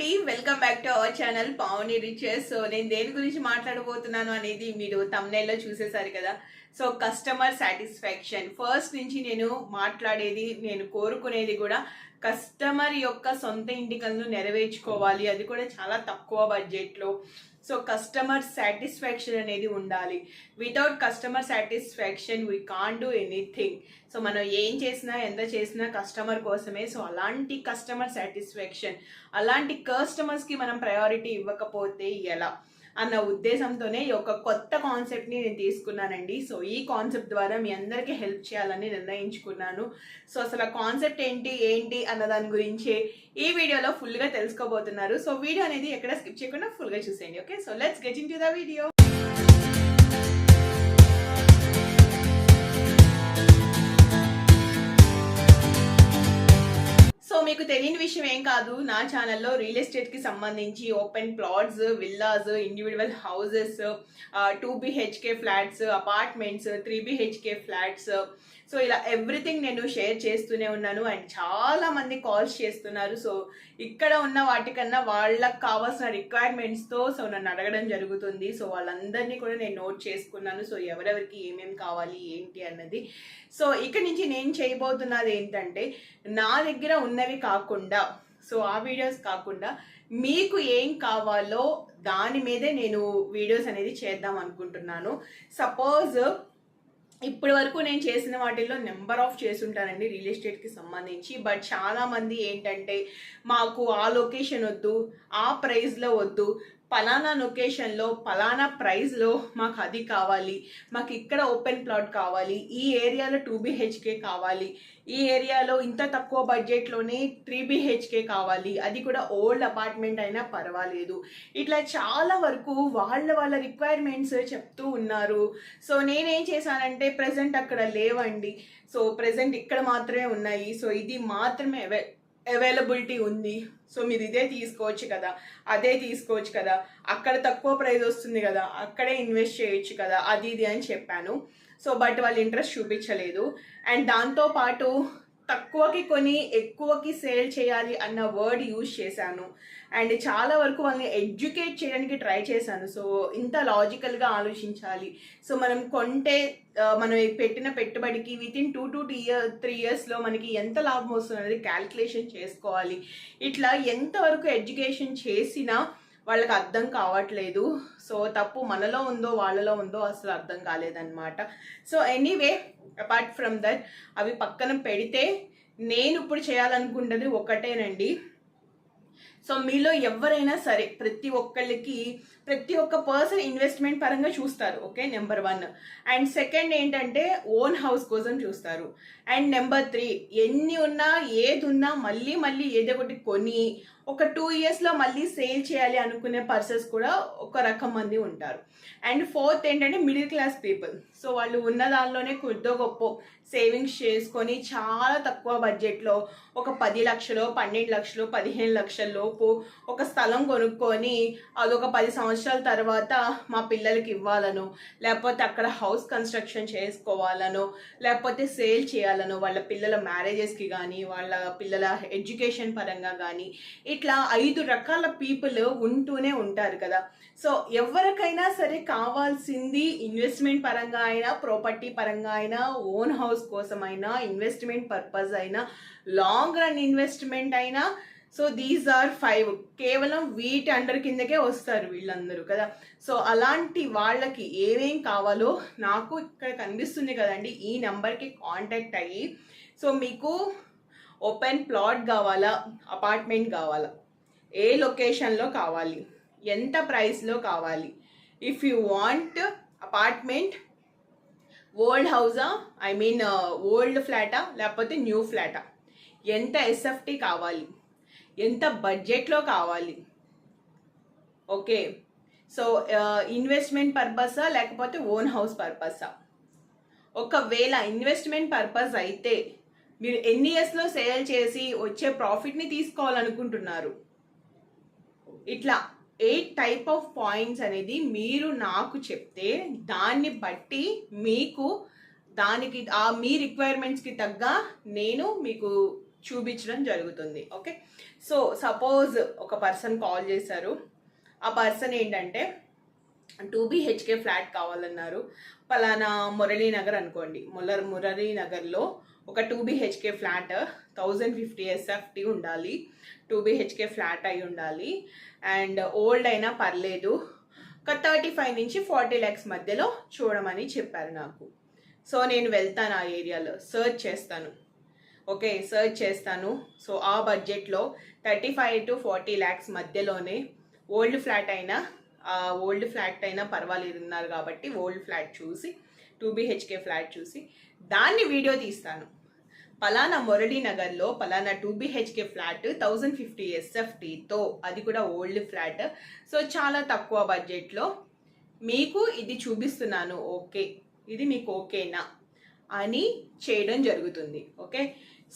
అండి. Welcome back to our channel Pavani riches so నేను దేని గురించి మాట్లాడబోతున్నాను అనేది మీరు తమ్నైల్లో చూసేసారు కదా. సో కస్టమర్ సాటిస్ఫాక్షన్ ఫస్ట్ నుంచి నేను మాట్లాడేది నేను కోరుకునేది కూడా కస్టమర్ యొక్క సొంత ఇంటికలను నెరవేర్చుకోవాలి. అది కూడా చాలా తక్కువ బడ్జెట్లో సో కస్టమర్ సాటిస్ఫాక్షన్ అనేది ఉండాలి. Without customer satisfaction we can do anything so మనం ఏం చేసినా ఎంత చేసినా కస్టమర్ కోసమే. సో అలాంటి కస్టమర్ సాటిస్ఫాక్షన్ అలాంటి కస్టమర్స్కి మనం ప్రయారిటీ ఇవ్వకపోతే ఎలా? అన్న ఉద్దేశంతోనే ఈ యొక్క కొత్త కాన్సెప్ట్ని నేను తీసుకున్నానండి. సో ఈ కాన్సెప్ట్ ద్వారా మీ అందరికీ హెల్ప్ చేయాలని నిర్ణయించుకున్నాను. సో అసలు ఆ కాన్సెప్ట్ ఏంటి ఏంటి అన్న దాని గురించి ఈ వీడియోలో ఫుల్గా తెలుసుకోబోతున్నారు. సో వీడియో అనేది ఎక్కడ స్కిప్ చేయకుండా ఫుల్గా చూసేయండి. Okay so let's get into the video మీకు తెలియని విషయం ఏం కాదు. నా ఛానల్లో రియల్ ఎస్టేట్కి సంబంధించి open plots villas individual houses two BHK flats apartments three BHK flats so ఇలా ఎవ్రీథింగ్ నేను షేర్ చేస్తూనే ఉన్నాను అండ్ చాలా మంది కాల్స్ చేస్తున్నారు. సో ఇక్కడ ఉన్న వాటికన్నా వాళ్ళకి కావాల్సిన రిక్వైర్మెంట్స్తో సో నన్ను అడగడం జరుగుతుంది. సో వాళ్ళందరినీ కూడా నేను నోట్ చేసుకున్నాను. సో ఎవరెవరికి ఏమేమి కావాలి ఏంటి అన్నది. సో ఇక్కడ నుంచి నేను చేయబోతున్నది ఏంటంటే నా దగ్గర ఉన్నవి కాకుండా సో ఆ వీడియోస్ కాకుండా మీకు ఏం కావాలో దాని మీదే నేను వీడియోస్ అనేది చేద్దాం అనుకుంటున్నాను. సపోజ్ ఇప్పటి వరకు నేను చేసిన వాటిల్లో నెంబర్ ఆఫ్ చేసుంటానండి రియల్ ఎస్టేట్కి సంబంధించి. బట్ చాలామంది ఏంటంటే మాకు ఆ లొకేషన్ వద్దు ఆ ప్రైస్లో వద్దు పలానా లొకేషన్లో పలానా ప్రైస్లో మాకు అది కావాలి మాకు ఇక్కడ ఓపెన్ ప్లాట్ కావాలి ఈ ఏరియాలో టూ బిహెచ్కే కావాలి ఈ ఏరియాలో ఇంత తక్కువ బడ్జెట్లోనే త్రీ బిహెచ్కే కావాలి అది కూడా ఓల్డ్ అపార్ట్మెంట్ అయినా పర్వాలేదు. ఇట్లా చాలా వరకు వాళ్ళ వాళ్ళ రిక్వైర్మెంట్స్ చెప్తూ ఉన్నారు. సో నేనేం చేశానంటే ప్రజెంట్ అక్కడ లేవండి. సో ప్రజెంట్ ఇక్కడ మాత్రమే ఉన్నాయి. సో ఇది మాత్రమే అవైలబిలిటీ ఉంది. సో మీరు ఇదే తీసుకోవచ్చు కదా. అదే తీసుకోవచ్చు కదా. అక్కడ తక్కువ ప్రైస్ వస్తుంది కదా. అక్కడే ఇన్వెస్ట్ చేయొచ్చు కదా. అది ఇది అని చెప్పాను. సో బట్ వాళ్ళు ఇంట్రెస్ట్ చూపించలేదు. అండ్ దాంతో పాటు తక్కువకి కొని ఎక్కువకి సేల్ చేయాలి అన్న వర్డ్ యూజ్ చేశాను. అండ్ చాలా వరకు వాళ్ళని ఎడ్యుకేట్ చేయడానికి ట్రై చేశాను. సో ఇంత లాజికల్గా ఆలోచించాలి. సో మనం కొంటే మనం పెట్టిన పెట్టుబడికి within two to year three ఇయర్స్లో మనకి ఎంత లాభం వస్తుంది క్యాల్కులేషన్ చేసుకోవాలి. ఇట్లా ఎంతవరకు ఎడ్యుకేషన్ చేసినా వాళ్ళకి అర్థం కావట్లేదు. సో తప్పు మనలో ఉందో వాళ్ళలో ఉందో అసలు అర్థం కాలేదన్నమాట. So anyway apart from that అవి పక్కన పెడితే నేను ఇప్పుడు చేయాలనుకుంటుంది ఒకటేనండి. సో మీలో ఎవరైనా సరే ప్రతి ఒక్కళ్ళకి ప్రతి ఒక్క పర్సన్ ఇన్వెస్ట్మెంట్ పరంగా చూస్తారు okay number one and second ఏంటంటే ఓన్ హౌస్ కోసం చూస్తారు. అండ్ నెంబర్ త్రీ ఎన్ని ఉన్నా ఏది ఉన్నా మళ్ళీ మళ్ళీ ఏదో ఒకటి కొని ఒక టూ ఇయర్స్లో మళ్ళీ సేల్ చేయాలి అనుకునే పర్సన్స్ కూడా ఒక రకం మంది ఉంటారు. అండ్ ఫోర్త్ ఏంటంటే మిడిల్ క్లాస్ పీపుల్. సో వాళ్ళు ఉన్న దానిలోనే కొద్దో గొప్ప సేవింగ్స్ చేసుకొని చాలా తక్కువ బడ్జెట్లో ఒక పది లక్షలు పన్నెండు లక్షలు పదిహేను లక్షల లోపు ఒక స్థలం కొనుక్కొని అదొక పది సంవత్సరాల తర్వాత మా పిల్లలకి ఇవ్వాలనో. లేకపోతే అక్కడ హౌస్ కన్స్ట్రక్షన్ చేసుకోవాలనో. లేకపోతే సేల్ చేయాలనో. వాళ్ళ పిల్లల మ్యారేజెస్కి కానీ వాళ్ళ పిల్లల ఎడ్యుకేషన్ పరంగా కానీ ఇట్లా ఐదు రకాల పీపుల్ ఉంటూనే ఉంటారు కదా. సో ఎవరికైనా సరే కావాల్సింది ఇన్వెస్ట్మెంట్ పరంగా అయినా ప్రాపర్టీ పరంగా అయినా ఓన్ హౌస్ కోసం అయినా ఇన్వెస్ట్మెంట్ పర్పస్ అయినా లాంగ్ రన్ ఇన్వెస్ట్మెంట్ అయినా సో దీస్ ఆర్ ఫైవ్ కేవలం వీటి అండర్ కిందకే వస్తారు వీళ్ళందరూ కదా. సో అలాంటి వాళ్ళకి ఏమేం కావాలో నాకు ఇక్కడ కనిపిస్తుంది కదండి. ఈ నెంబర్కి కాంటాక్ట్ అయ్యి. సో మీకు ఓపెన్ ప్లాట్ కావాలా? అపార్ట్మెంట్ కావాలా? ఏ లొకేషన్లో కావాలి? ఎంత ప్రైస్లో కావాలి? If you want apartment old Hausa I mean old ఫ్లాటా లేకపోతే న్యూ ఫ్లాటా ఎంత ఎస్ఎఫ్టీ కావాలి? ఎంత బడ్జెట్లో కావాలి? ఓకే. సో ఇన్వెస్ట్మెంట్ పర్పసా లేకపోతే ఓన్ హౌస్ పర్పసా ఒకవేళ ఇన్వెస్ట్మెంట్ పర్పస్ అయితే మీరు ఎన్ని ఇయర్స్లో సేల్ చేసి వచ్చే ప్రాఫిట్ని తీసుకోవాలనుకుంటున్నారు? ఇట్లా ఎయిట్ టైప్ ఆఫ్ పాయింట్స్ అనేది మీరు నాకు చెప్తే దాన్ని బట్టి మీకు దానికి ఆ మీ రిక్వైర్మెంట్స్కి తగ్గ నేను మీకు చూపించడం జరుగుతుంది. ఓకే సో సపోజ్ ఒక పర్సన్ కాల్ చేశారు. ఆ పర్సన్ ఏంటంటే టూ బిహెచ్కే ఫ్లాట్ కావాలన్నారు. పలానా మురళీనగర్ అనుకోండి. మురళీ మురళీనగర్లో ఒక two BHK flat thousand fifty SFT ఉండాలి. టూ బిహెచ్కే ఫ్లాట్ అయి ఉండాలి. అండ్ ఓల్డ్ అయినా పర్లేదు. ఒక థర్టీ ఫైవ్ నుంచి ఫార్టీ ల్యాక్స్ మధ్యలో చూడమని చెప్పారు నాకు. సో నేను వెళ్తాను ఆ ఏరియాలో. సర్చ్ చేస్తాను. ఓకే సర్చ్ చేస్తాను. సో ఆ బడ్జెట్లో thirty five to forty lakhs మధ్యలోనే ఓల్డ్ ఫ్లాట్ అయినా ఓల్డ్ ఫ్లాట్ అయినా పర్వాలేదు ఉన్నారు కాబట్టి ఓల్డ్ ఫ్లాట్ చూసి టూ బిహెచ్కే ఫ్లాట్ చూసి దాన్ని వీడియో తీస్తాను. పలానా మురళీనగర్లో పలానా two BHK flat thousand fifty ఎస్ఎఫ్టీతో అది కూడా ఓల్డ్ ఫ్లాట్. సో చాలా తక్కువ బడ్జెట్లో. మీకు ఇది చూపిస్తున్నాను ఓకే. ఇది మీకు ఓకేనా అని చేయడం జరుగుతుంది ఓకే?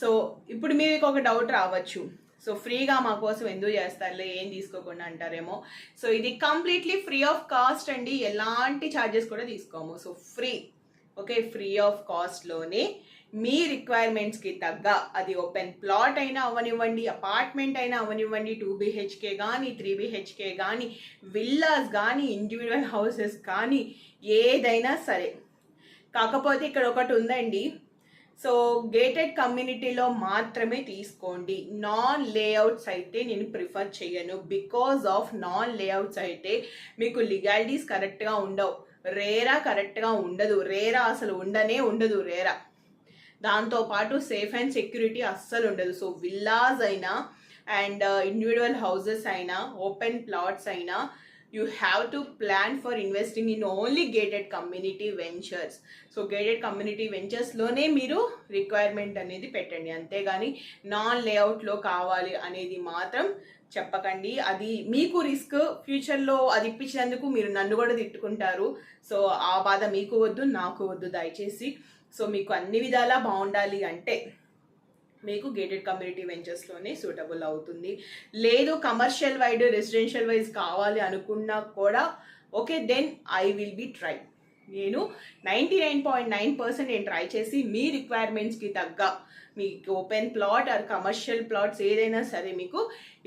సో ఇప్పుడు మీకు ఒక డౌట్ రావచ్చు. సో ఫ్రీగా మా కోసం ఎందుకు చేస్తారులే ఏం తీసుకోకుండా అంటారేమో. సో ఇది కంప్లీట్లీ ఫ్రీ ఆఫ్ కాస్ట్ అండి ఎలాంటి ఛార్జెస్ కూడా తీసుకోము. So free. Okay free of కాస్ట్లోనే మీ రిక్వైర్మెంట్స్కి తగ్గ అది ఓపెన్ ప్లాట్ అయినా అవనివ్వండి అపార్ట్మెంట్ అయినా అవనివ్వండి టూ బిహెచ్కే కానీ త్రీ బిహెచ్కే కానీ విల్లాస్ కానీ ఇండివిజువల్ హౌసెస్ కానీ ఏదైనా సరే. కాకపోతే ఇక్కడ ఒకటి ఉందండి. సో గేటెడ్ కమ్యూనిటీలో మాత్రమే తీసుకోండి. నాన్ లేఅవుట్స్ అయితే నేను ప్రిఫర్ చేయను. బికాజ్ ఆఫ్ నాన్ లేఅవుట్స్ అయితే మీకు లిగాలిటీస్ కరెక్ట్గా ఉండవు. రేరా కరెక్ట్గా ఉండదు. రేరా అసలు ఉండనే ఉండదు రేరా. దాంతోపాటు సేఫ్ అండ్ సెక్యూరిటీ అస్సలు ఉండదు. సో విల్లాస్ అయినా అండ్ uh, ఇండివిజువల్ హౌసెస్ అయినా ఓపెన్ ప్లాట్స్ అయినా you have to plan for investing in only gated community ventures so gated community వెంచర్స్లోనే మీరు రిక్వైర్మెంట్ అనేది పెట్టండి. అంతేగాని నాన్ లేఅవుట్లో కావాలి అనేది మాత్రం చెప్పకండి. అది మీకు రిస్క్ ఫ్యూచర్లో అది ఇప్పించినందుకు మీరు నన్ను కూడా తిట్టుకుంటారు. సో ఆ బాధ మీకు వద్దు నాకు వద్దు దయచేసి. సో మీకు అన్ని విధాలా బాగుండాలి అంటే మీకు గేటెడ్ కమ్యూనిటీ వెంచర్స్లోనే సూటబుల్ అవుతుంది. లేదు కమర్షియల్ వైడ్ రెసిడెన్షియల్ వైజ్ కావాలి అనుకున్నా కూడా okay then I will be try నేను ninety nine point nine percent నేను ట్రై చేసి మీ రిక్వైర్మెంట్స్కి తగ్గ మీకు open plot or commercial plots ఏదైనా సరే మీకు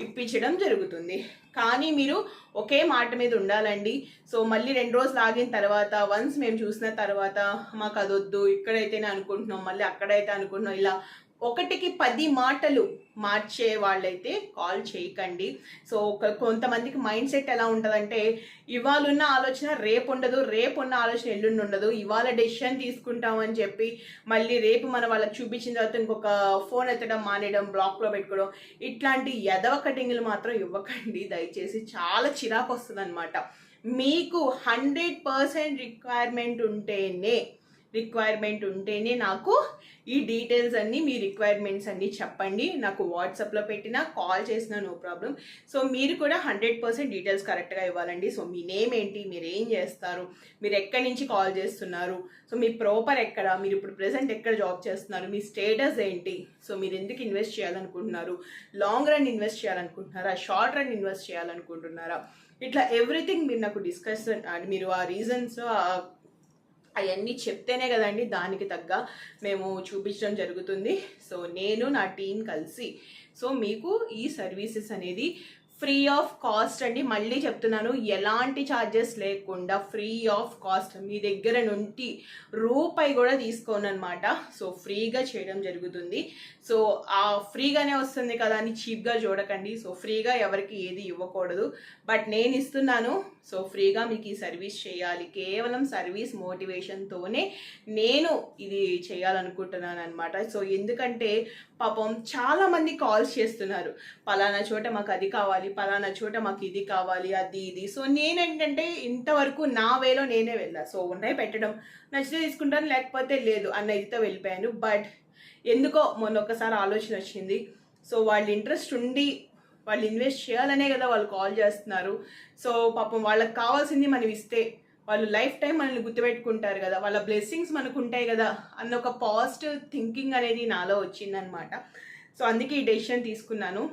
ఇప్పించడం జరుగుతుంది. కానీ మీరు ఒకే మాట మీద ఉండాలండి. సో మళ్ళీ రెండు రోజులు ఆగిన తర్వాత వన్స్ మేము చూసిన తర్వాత మాకు అదొద్దు ఇక్కడైతేనే అనుకుంటున్నాం మళ్ళీ అక్కడైతే అనుకుంటున్నాం ఇలా ఒకటికి పది మాటలు మార్చే వాళ్ళైతే కాల్ చేయకండి. సో ఒక కొంతమందికి మైండ్ సెట్ ఎలా ఉంటుందంటే ఇవాళ ఉన్న ఆలోచన రేపు ఉండదు రేపు ఉన్న ఆలోచన ఎల్లుండి ఉండదు ఇవాళ డెసిషన్ తీసుకుంటామని చెప్పి మళ్ళీ రేపు మన వాళ్ళకి చూపించిన తర్వాత ఇంకొక ఫోన్ ఎత్తడం మానేయడం బ్లాక్లో పెట్టుకోవడం ఇట్లాంటి ఎదవ కటింగ్లు మాత్రం ఇవ్వకండి. దయచేసి చాలా చిరాకు వస్తుంది మీకు హండ్రెడ్ పర్సెంట్ రిక్వైర్మెంట్ ఉంటేనే రిక్వైర్మెంట్ ఉంటేనే నాకు ఈ డీటెయిల్స్ అన్నీ మీ రిక్వైర్మెంట్స్ అన్నీ చెప్పండి. నాకు వాట్సాప్లో పెట్టినా కాల్ చేసినా నో ప్రాబ్లం సో మీరు కూడా హండ్రెడ్ పర్సెంట్ డీటెయిల్స్ కరెక్ట్గా ఇవ్వాలండి. సో మీ నేమ్ ఏంటి మీరు ఏం చేస్తారు మీరు ఎక్కడి నుంచి కాల్ చేస్తున్నారు సో మీ ప్రాపర్ ఎక్కడ మీరు ఇప్పుడు ప్రెసెంట్ ఎక్కడ జాబ్ చేస్తున్నారు మీ స్టేటస్ ఏంటి సో మీరు ఎందుకు ఇన్వెస్ట్ చేయాలనుకుంటున్నారు లాంగ్ రన్ ఇన్వెస్ట్ చేయాలనుకుంటున్నారా షార్ట్ రన్ ఇన్వెస్ట్ చేయాలనుకుంటున్నారా ఇట్లా ఎవ్రీథింగ్ మీరు నాకు డిస్కస్ మీరు ఆ రీజన్స్ అవన్నీ చెప్తేనే కదండి దానికి తగ్గ మేము చూపించడం జరుగుతుంది. సో నేను నా టీం కలిసి సో మీకు ఈ సర్వీసెస్ అనేది ఫ్రీ ఆఫ్ కాస్ట్ అండి. మళ్ళీ చెప్తున్నాను ఎలాంటి ఛార్జెస్ లేకుండా ఫ్రీ ఆఫ్ కాస్ట్ మీ దగ్గర నుండి రూపాయి కూడా తీసుకోను అనమాట సో ఫ్రీగా చేయడం జరుగుతుంది. సో ఆ ఫ్రీగానే వస్తుంది కదా అని చీప్గా చూడకండి. సో ఫ్రీగా ఎవరికి ఏది ఇవ్వకూడదు. బట్ నేను ఇస్తున్నాను సో ఫ్రీగా మీకు ఈ సర్వీస్ చేయాలి. కేవలం సర్వీస్ మోటివేషన్తోనే నేను ఇది చేయాలనుకుంటున్నాను అనమాట సో ఎందుకంటే పాపం చాలామంది కాల్స్ చేస్తున్నారు. పలానా చోట మాకు అది కావాలి పలానా చోట మాకు ఇది కావాలి అది ఇది. సో నేనేంటంటే ఇంతవరకు నా వేలో నేనే వెళ్ళా. సో ఉన్నాయి పెట్టడం. నచ్చితే తీసుకుంటాను లేకపోతే లేదు అన్న ఇదితో వెళ్ళిపోయాను. బట్ ఎందుకో మొన్న ఒకసారి ఆలోచన వచ్చింది. సో వాళ్ళ ఇంట్రెస్ట్ ఉండి వాళ్ళు ఇన్వెస్ట్ చేయాలనే కదా వాళ్ళు కాల్ చేస్తున్నారు. సో పాపం వాళ్ళకి కావాల్సింది మనం ఇస్తే వాళ్ళు లైఫ్ టైం మనల్ని గుర్తుపెట్టుకుంటారు కదా. వాళ్ళ బ్లెస్సింగ్స్ మనకు ఉంటాయి కదా అన్న ఒక పాజిటివ్ థింకింగ్ అనేది నాలో వచ్చిందనమాట. సో అందుకే ఈ డెసిషన్ తీసుకున్నాను.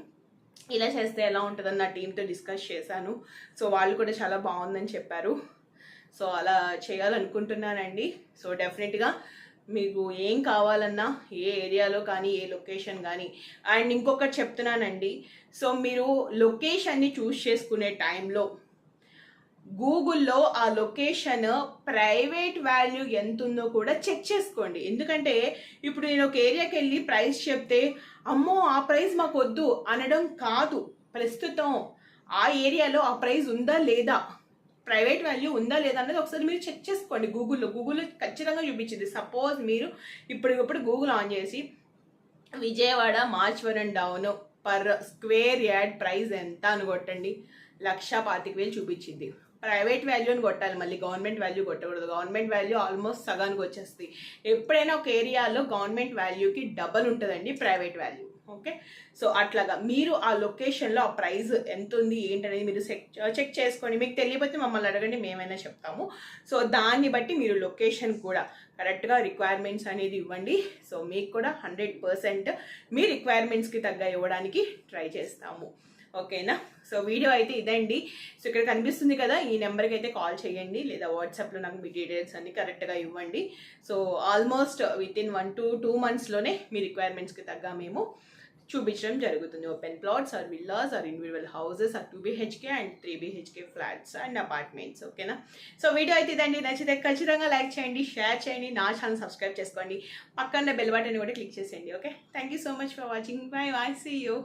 ఇలా చేస్తే ఎలా ఉంటుందని నా టీంతో డిస్కస్ చేశాను. సో వాళ్ళు కూడా చాలా బాగుందని చెప్పారు. సో అలా చేయాలనుకుంటున్నానండి. సో డెఫినెట్గా మీకు ఏం కావాలన్నా ఏ ఏరియాలో కానీ ఏ లొకేషన్ కానీ అండ్ ఇంకొకటి చెప్తున్నానండి. సో మీరు లొకేషన్ని చూస్ చేసుకునే టైంలో గూగుల్లో ఆ లొకేషన్ ప్రైవేట్ వాల్యూ ఎంత ఉందో కూడా చెక్ చేసుకోండి. ఎందుకంటే ఇప్పుడు నేను ఒక ఏరియాకి వెళ్ళి ప్రైస్ చెప్తే అమ్మో ఆ ప్రైస్ మాకు వద్దు అనడం కాదు. ప్రస్తుతం ఆ ఏరియాలో ఆ ప్రైస్ ఉందా లేదా ప్రైవేట్ వాల్యూ ఉందా లేదా అనేది ఒకసారి మీరు చెక్ చేసుకోండి గూగుల్లో. గూగుల్లో ఖచ్చితంగా చూపించింది. సపోజ్ మీరు ఇప్పటికప్పుడు గూగుల్ ఆన్ చేసి Vijayawada Machavaram down per square yard price ఎంత అని కొట్టండి లక్ష పాతిక వేలు చూపించింది. ప్రైవేట్ వాల్యూని కొట్టాలి మళ్ళీ గవర్నమెంట్ వాల్యూ కొట్టకూడదు. గవర్నమెంట్ వాల్యూ ఆల్మోస్ట్ సగానికి వచ్చేస్తుంది. ఎప్పుడైనా ఒక ఏరియాలో గవర్నమెంట్ వాల్యూకి డబల్ ఉంటుందండి ప్రైవేట్ వాల్యూ. ఓకే? సో అట్లాగా మీరు ఆ లొకేషన్లో ఆ ప్రైస్ ఎంత ఉంది ఏంటనేది మీరు చెక్ చెక్ చేసుకోండి. మీకు తెలియకపోతే మమ్మల్ని అడగండి మేమైనా చెప్తాము. సో దాన్ని బట్టి మీరు లొకేషన్ కూడా కరెక్ట్గా రిక్వైర్మెంట్స్ అనేది ఇవ్వండి. సో మీకు కూడా హండ్రెడ్ పర్సెంట్ మీ రిక్వైర్మెంట్స్కి తగ్గ ఇవ్వడానికి ట్రై చేస్తాము. ఓకేనా? సో వీడియో అయితే ఇదండి. సో ఇక్కడ కనిపిస్తుంది కదా ఈ నెంబర్కి అయితే కాల్ చేయండి లేదా వాట్సాప్లో నాకు మీ డీటెయిల్స్ అన్ని కరెక్ట్గా ఇవ్వండి. So almost within one to two మంత్స్లోనే మీ రిక్వైర్మెంట్స్కి తగ్గ మేము చూపించడం జరుగుతుంది. Open plots or villas or individual houses or two BHK and three BHK flats and apartments ఓకేనా సో వీడియో అయితే ఇదండి. నచ్చితే ఖచ్చితంగా లైక్ చేయండి షేర్ చేయండి నా ఛానల్ సబ్స్క్రైబ్ చేసుకోండి. పక్కన బెల్ బటన్ కూడా క్లిక్ చేసేయండి. Okay thank you so much for watching bye bye see you